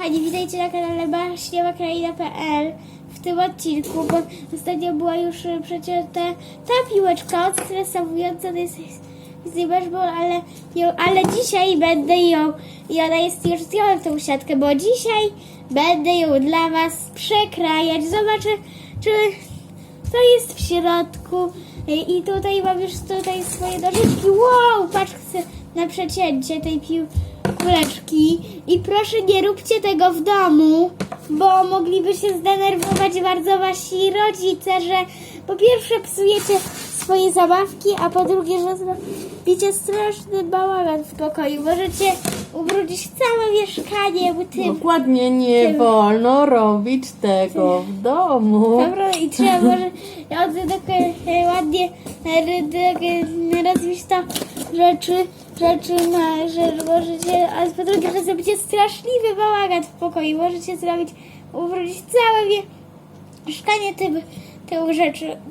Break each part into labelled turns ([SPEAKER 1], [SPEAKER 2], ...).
[SPEAKER 1] kochani, witajcie na kanale Baśniowa Kraina.pl w tym odcinku, bo ostatnio była już y, przecież ta, ta piłeczka odstresowująca, to jest, baseball, ale, ale dzisiaj będę ją, i ona jest już zdjąłem tą siatkę, bo dzisiaj będę ją dla Was przekrajać. Zobaczę, czy to jest w środku. Y, I tutaj mam już tutaj swoje nożyczki. Wow, patrz, na przecięcie tej pił kuleczki. I proszę nie róbcie tego w domu, bo mogliby się zdenerwować bardzo wasi rodzice, że po pierwsze psujecie swoje zabawki, a po drugie, że zrobicie straszny bałagan w pokoju. Możecie ubrudzić całe mieszkanie tym.
[SPEAKER 2] Dokładnie nie
[SPEAKER 1] Tym.
[SPEAKER 2] wolno robić tego w domu.
[SPEAKER 1] Dobra, i trzeba może ładnie rozbić to rzeczy, rzeczy na, że możecie, a po drugie, że zrobicie straszliwy bałagan w pokoju. Możecie zrobić, ubrudzić całe wie- mieszkanie tym, tą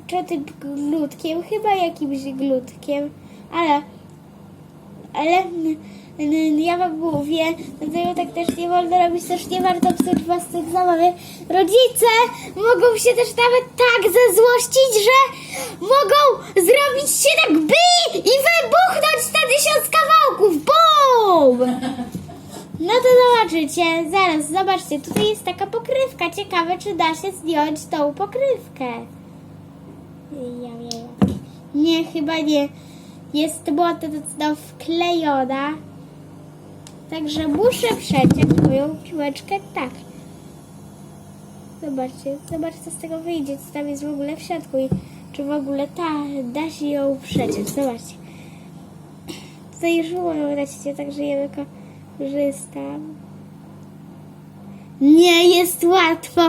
[SPEAKER 1] czy tym glutkiem, chyba jakimś glutkiem, ale ale ja wam mówię, dlatego tak też nie wolno robić, też nie warto psuć własnych zabawy. Rodzice mogą się też nawet tak zezłościć, że mogą zrobić się tak by i wybuchnąć na tysiąc kawałków. BUM! No to zobaczycie, zaraz, zobaczcie, tutaj jest taka pokrywka. Ciekawe, czy da się zdjąć tą pokrywkę. Nie, chyba nie. Jest mocno wklejona. Także muszę przeciąć moją piłeczkę tak. Zobaczcie, zobaczcie co z tego wyjdzie, co tam jest w ogóle w środku i czy w ogóle ta, da się ją przeciąć. Zobaczcie. Tutaj już lecicie, także ja tylko. Nie jest łatwo,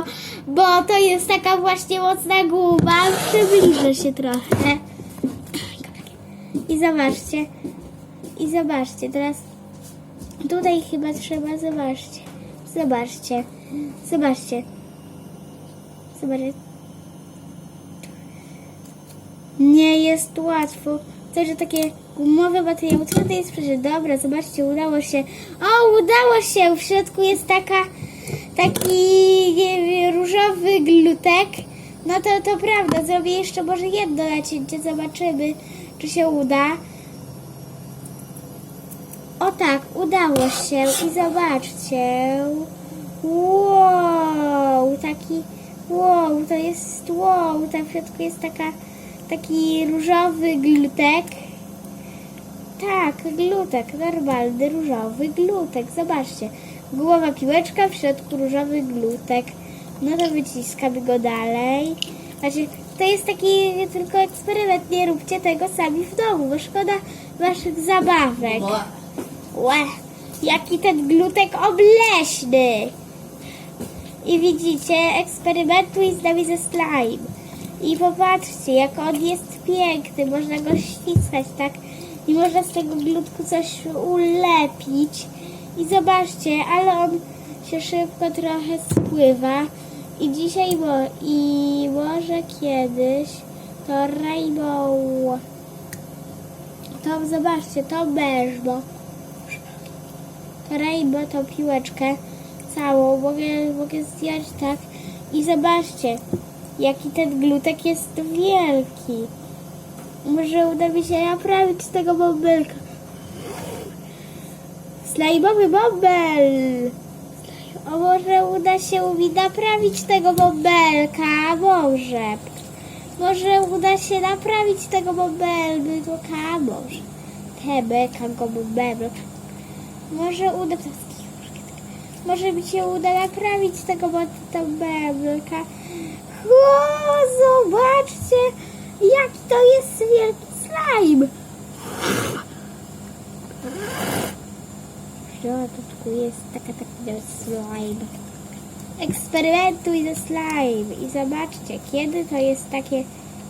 [SPEAKER 1] bo to jest taka właśnie mocna guma. Przybliżę się trochę. I zobaczcie. I zobaczcie, teraz tutaj chyba trzeba, zobaczcie. Zobaczcie. Zobaczcie. Zobaczcie. Nie jest łatwo. To, że takie gumowe co to jest przecież? Dobra, zobaczcie, udało się. O, udało się! W środku jest taka, taki wiem, różowy glutek. No to, to prawda, zrobię jeszcze może jedno nacięcie, zobaczymy, czy się uda. Tak, udało się i zobaczcie. Wow, taki, wow, to jest, wow, tam w środku jest taka, taki różowy glutek. Tak, glutek, normalny różowy glutek, zobaczcie. Głowa piłeczka, w środku różowy glutek. No to wyciskamy go dalej. Znaczy, to jest taki tylko eksperyment, nie róbcie tego sami w domu, bo szkoda waszych zabawek. Łe, jaki ten glutek obleśny. I widzicie, eksperymentuj z nami ze slime. I popatrzcie, jak on jest piękny, można go ściskać, tak? I można z tego glutku coś ulepić. I zobaczcie, ale on się szybko trochę spływa. I dzisiaj, mo i może kiedyś to rainbow. To zobaczcie, to beżbo. Rainbow, tą piłeczkę całą mogę, mogę zdjąć tak. I zobaczcie, jaki ten glutek jest wielki. Może uda mi się naprawić tego bąbelka. Slajmowy bąbel! O, może uda się mi naprawić tego bąbelka? Może. Może uda się naprawić tego bąbelka? Może. Tebeka go bąbelka. Może uda... Może mi się uda naprawić tego bąbelka. O, zobaczcie, jaki to jest wielki slime. W środku jest taka taka slime. Eksperymentuj ze slime i zobaczcie, kiedy to jest takie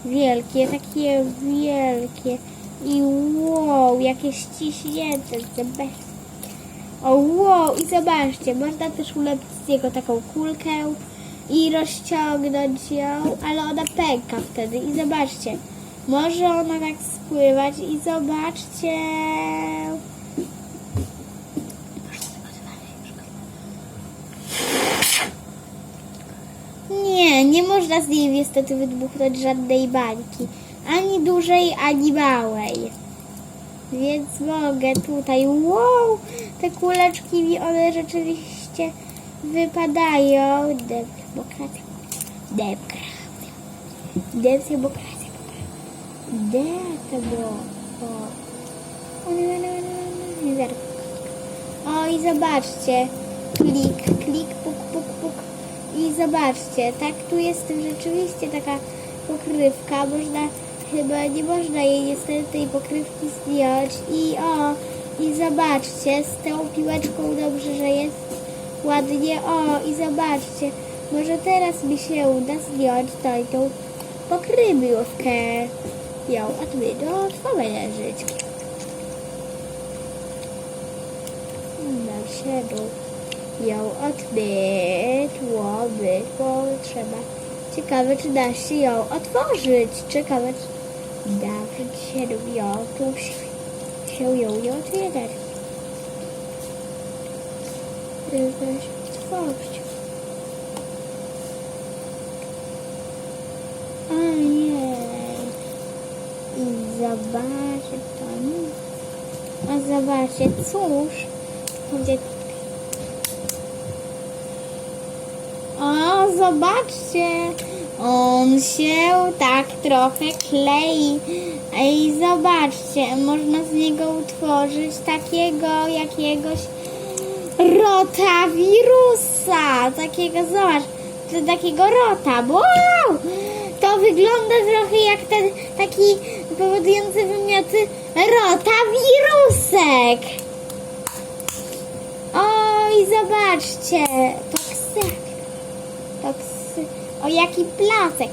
[SPEAKER 1] wielkie, takie wielkie i wow, jakie ściśnięte, zobaczcie. O wow, i zobaczcie, można też ulepić z niego taką kulkę i rozciągnąć ją, ale ona pęka wtedy i zobaczcie, może ona tak spływać i zobaczcie. Nie, nie można z niej niestety wydmuchnąć żadnej bańki. Ani dużej, ani małej. Więc mogę tutaj. Wow! Te kuleczki mi one rzeczywiście wypadają. Demokracja. Demokracja. Demokracja. Demokracja. to było? O i zobaczcie. Klik, klik, puk, puk, puk. I zobaczcie, tak tu jest rzeczywiście taka pokrywka. Można, chyba nie można jej niestety tej pokrywki zdjąć. I o, i zobaczcie, z tą piłeczką dobrze, że jest ładnie. O, i zobaczcie, może teraz mi się uda zdjąć tą, tą pokrywkę. Ją odbyć do otworzenia żyć. Na siedlu ją odbyć, łobyć, bo trzeba. Ciekawe, czy da się ją otworzyć. Ciekawe, czy da się ją tu się- się ją nie otwierać. Jakoś otworzyć. Ojej. I zobaczę to. A zobaczcie, cóż. Będzie O, zobaczcie. On się tak trochę klei. Ej, zobaczcie, można z niego utworzyć takiego jakiegoś rotawirusa. Takiego, zobacz, takiego rota. Wow! To wygląda trochę jak ten taki powodujący wymioty rotawirusek. Oj, zobaczcie, toksy. Toksy. O, jaki placek.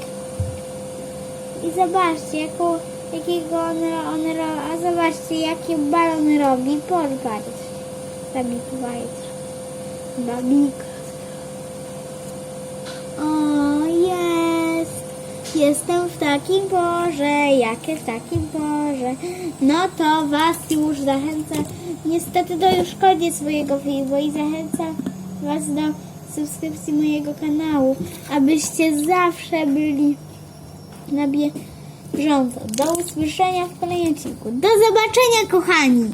[SPEAKER 1] I zobaczcie, jaką, jakiego on, on ro, a zobaczcie, jaki balon robi. Popatrz. Babik White. Babik. O, jest. Jestem w takim porze, jakie w takim porze. No to Was już zachęcam. Niestety to już koniec mojego filmu i zachęcam Was do subskrypcji mojego kanału, abyście zawsze byli na bieżąco. Do usłyszenia w kolejnym odcinku. Do zobaczenia, kochani!